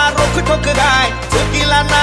rock could talk a guy. Tequila night.